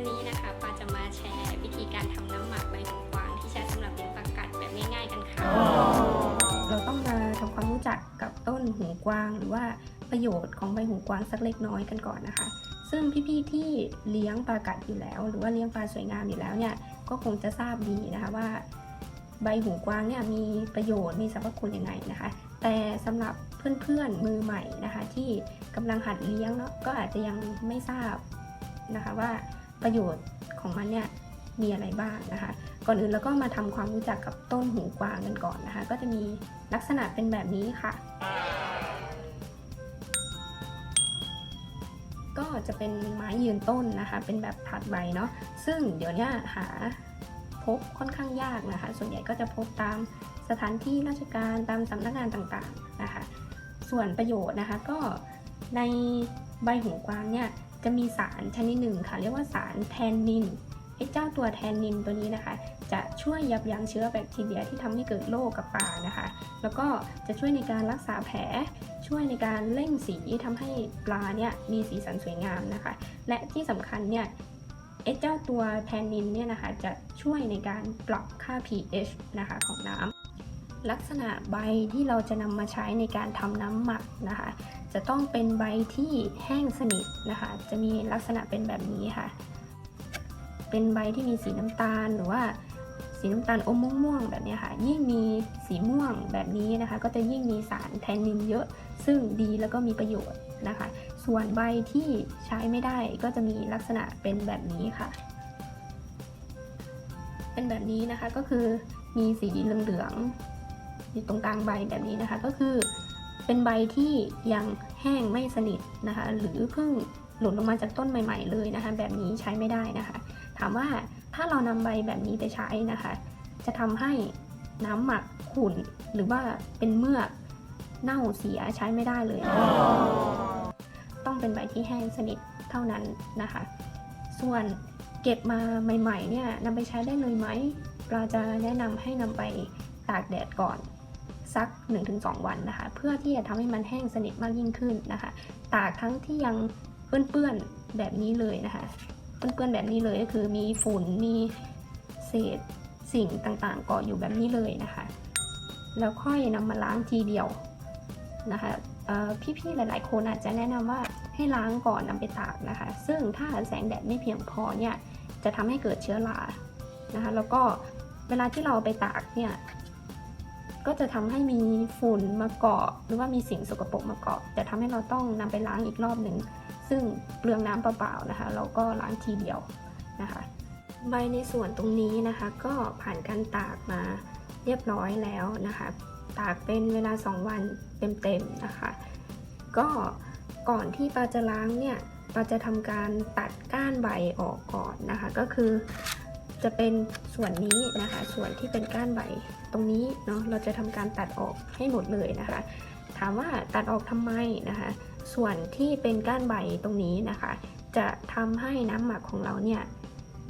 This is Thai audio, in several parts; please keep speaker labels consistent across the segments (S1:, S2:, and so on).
S1: วันนี้นะคะปาจะมาแชร์วิธีการทำน้ำหมักใบหูกวางที่ใช้สำหรับเลี้ยงปลากัดแบบง่ายๆกันค่ะ
S2: เราต้องมาทำความรู้จักกับต้นหูกวาง หรือว่าประโยชน์ของใบหูกวางสักเล็กน้อยกันก่อนนะคะ ซึ่งพี่ๆที่เลี้ยงปลากัดอยู่แล้ว หรือว่าเลี้ยงปลาสวยงามอยู่แล้วเนี่ยก็คงจะทราบดีนะคะว่า ใบหูกวางเนี่ยมีประโยชน์มีสรรพคุณยังไงนะคะ แต่สำหรับเพื่อนๆมือใหม่นะคะ ที่กำลังหัดเลี้ยงเนาะก็อาจจะยังไม่ทราบนะคะว่า ประโยชน์ของมันเนี่ยมีอะไรบ้างนะคะ ก่อนอื่นเราก็มาทำความรู้จักกับต้นหูกวางกันก่อนนะคะ ก็จะมีลักษณะเป็นแบบนี้ค่ะ ก็จะเป็นไม้ยืนต้นนะคะ เป็นแบบถาดใบเนาะ ซึ่งเดี๋ยวนี้หาพบค่อนข้างยากนะคะ ส่วนใหญ่ก็จะพบตามสถานที่ราชการตามสำนักงานต่างๆนะคะ ส่วนประโยชน์นะคะก็ใน ใบหูกวางเนี่ยจะมีสารชนิดหนึ่งค่ะ เรียกว่าสารแทนนินไอ้เจ้าตัวแทนนินตัวนี้นะคะ จะช่วยยับยั้งเชื้อแบคทีเรียที่ทำให้เกิดโรคกับปลานะคะ แล้วก็จะช่วยในการรักษาแผล ช่วยในการเร่งสีทำให้ปลาเนี่ยมีสีสันสวยงามนะคะ และที่สำคัญเนี่ยไอ้เจ้าตัวแทนนินเนี่ยนะคะ จะช่วยในการปรับค่า pH นะคะของน้ำลักษณะใบที่เราจะนำมาใช้ในการทำน้ำหมักนะคะ จะต้องเป็นใบที่แห้งสนิทนะคะ จะมีลักษณะเป็นแบบนี้ค่ะ เป็นใบที่มีสีน้ำตาลหรือว่าสีน้ำตาลอมม่วงๆแบบนี้ค่ะ ยิ่งมีสีม่วงแบบนี้นะคะ ก็จะยิ่งมีสารแทนนินเยอะ ซึ่งดีแล้วก็มีประโยชน์นะคะ ส่วนใบที่ใช้ไม่ได้ก็จะมีลักษณะเป็นแบบนี้ค่ะ เป็นแบบนี้นะคะก็คือมีสีเหลืองๆอยู่ตรงกลางใบแบบนี้นะคะ ก็คือ เป็นใบที่ยังแห้งไม่สนิทนะคะหรือเพิ่งหล่นลงมาจากต้นใหม่ ๆ เลยนะคะแบบนี้ใช้ไม่ได้นะคะ ถามว่าถ้าเรานำใบแบบนี้ไปใช้นะคะ จะทำให้น้ำหมักขุ่นหรือว่าเป็นเมือกเน่าเสียใช้ไม่ได้เลยนะคะต้องเป็นใบที่แห้งสนิทเท่านั้นนะคะ ส่วนเก็บมาใหม่ๆเนี่ยนำไปใช้ได้เลยไหมเราจะแนะนำให้นำไปตากแดดก่อน สัก 1-2 วันนะคะ เพื่อที่จะทำให้มันแห้งสนิทมากยิ่งขึ้นนะคะ ตากทั้งที่ยังเปื้อนๆแบบนี้เลยนะคะเปื้อนๆแบบนี้เลยก็คือมีฝุ่นมีเศษสิ่งต่างๆเกาะอยู่แบบนี้เลยนะคะ แล้วค่อยนำมาล้างทีเดียวนะคะพี่ๆหลายๆ คนอาจจะแนะนำว่าให้ล้างก่อนนำไปตากนะคะ ซึ่งถ้าแสงแดดไม่เพียงพอเนี่ยจะทำให้เกิดเชื้อรานะคะ แล้วก็เวลาที่เราไปตากเนี่ย ก็จะทำให้มีฝุ่นมาเกาะ หรือว่ามีสิ่งสกปรกมาเกาะ จะทำให้เราต้องนำไปล้างอีกรอบหนึ่ง ซึ่งเปลืองน้ำเปล่าๆนะคะ เราก็ล้างทีเดียวนะคะ ใบในส่วนตรงนี้นะคะ ก็ผ่านการตากมาเรียบร้อยแล้วนะคะ ตากเป็นเวลา 2 วันเต็มๆนะคะ ก็ก่อนที่ปลาจะล้างเนี่ยปลาจะทำการตัดก้านใบออกก่อนนะคะ ก็คือจะเป็นส่วนนี้นะคะ ส่วนที่เป็นก้านใบ ตรงนี้เนาะเราจะทำการตัดออกให้หมดเลยนะคะ ถามว่าตัดออกทำไมนะคะ ส่วนที่เป็นก้านใบตรงนี้นะคะ จะทำให้น้ำหมักของเราเนี่ย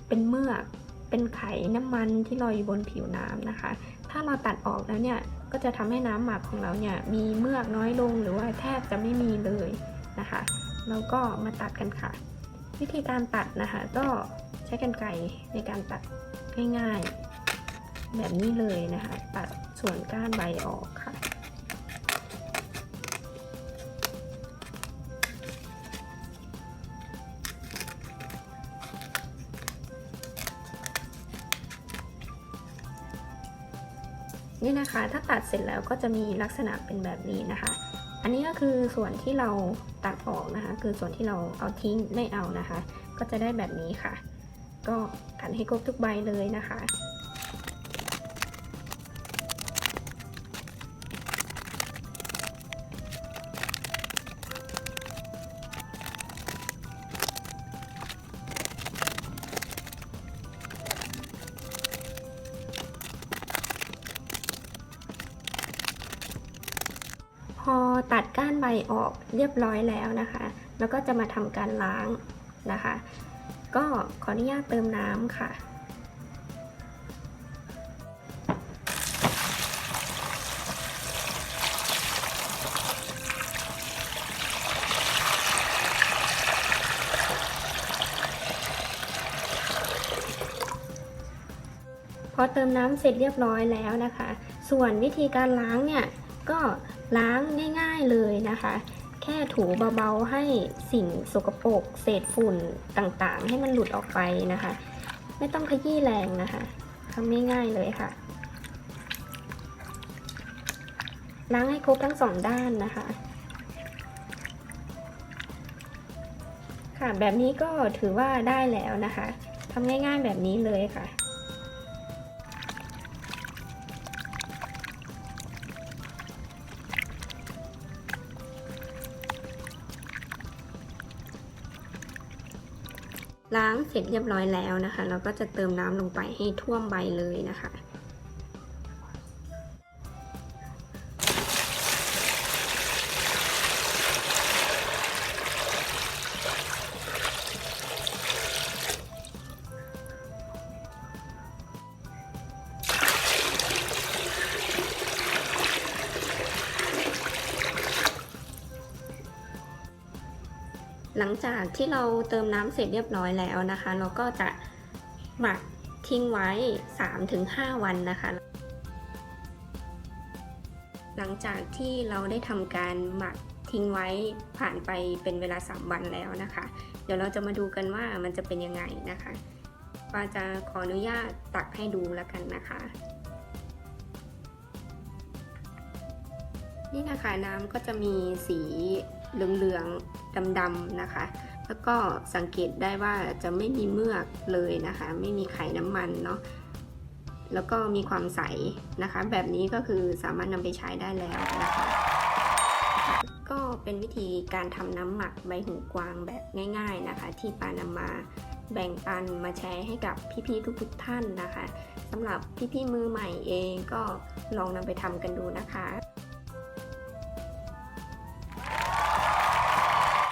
S2: เป็นเมือกเป็นไขน้ำมันที่ลอยอยู่บนผิวน้ำนะคะ ถ้าเราตัดออกแล้วเนี่ยก็จะทำให้น้ำหมักของเราเนี่ยมีเมือกน้อยลงหรือว่าแทบจะไม่มีเลยนะคะแล้วก็มาตัดกันค่ะ วิธีการตัดนะคะ ก็ใช้กรรไกรในการตัดง่ายๆ แบบนี้เลยนะคะ ตัดส่วนก้านใบออกค่ะ นี่นะคะ ถ้าตัดเสร็จแล้วก็จะมีลักษณะเป็นแบบนี้นะคะ อันนี้ก็คือส่วนที่เราตัดออกนะคะ คือส่วนที่เราเอาทิ้งไม่เอานะคะ ก็จะได้แบบนี้ค่ะ ก็กันให้ครบทุกใบเลยนะคะานใบออกเรียบร้อยแล้วนะคะ แล้วก็จะมาทำการล้างนะคะ ก็ขออนุญาตเติมน้ำค่ะพอเติมน้ำเสร็จเรียบร้อยแล้วนะคะ ส่วนวิธีการล้างเนี่ย ก็ล้างง่ายๆเลยนะคะ แค่ถูเบาๆให้สิ่งสกปรกเศษฝุ่นต่างๆ ให้มันหลุดออกไปนะคะ ไม่ต้องขยี้แรงนะคะทำง่ายๆเลยค่ะ ล้างให้ครบทั้งสองด้านนะคะค่ะแบบนี้ก็ถือว่าได้แล้วนะคะทำง่ายๆแบบนี้เลยค่ะ ล้างเสร็จเรียบร้อยแล้วนะคะ เราก็จะเติมน้ำลงไปให้ท่วมใบเลยนะคะ หลังจากที่เราเติมน้ำเสร็จเรียบร้อยแล้วนะคะ เราก็จะหมักทิ้งไว้ 3-5 วันนะคะ หลังจากที่เราได้ทำการหมักทิ้งไว้ผ่านไปเป็นเวลา 3 วันแล้วนะคะ เดี๋ยวเราจะมาดูกันว่ามันจะเป็นยังไงนะคะปาจะขออนุญาตตักให้ดูแล้วกันนะคะ นี่นะคะน้ำก็จะมีสีเหลือง ดำๆนะคะ แล้วก็สังเกตได้ว่าจะไม่มีเมือกเลยนะคะ ไม่มีไข่น้ำมันเนาะแล้วก็มีความใสนะคะ แบบนี้ก็คือสามารถนำไปใช้ได้แล้วนะคะ ก็เป็นวิธีการทำน้ำหมักใบหูกวางแบบง่าย ๆนะคะ ที่ปานำมาแบ่งปันมาแชร์ให้กับพี่ๆทุกๆท่านนะคะสำหรับพี่ๆมือใหม่เองก็ลองนำไปทำกันดูนะคะ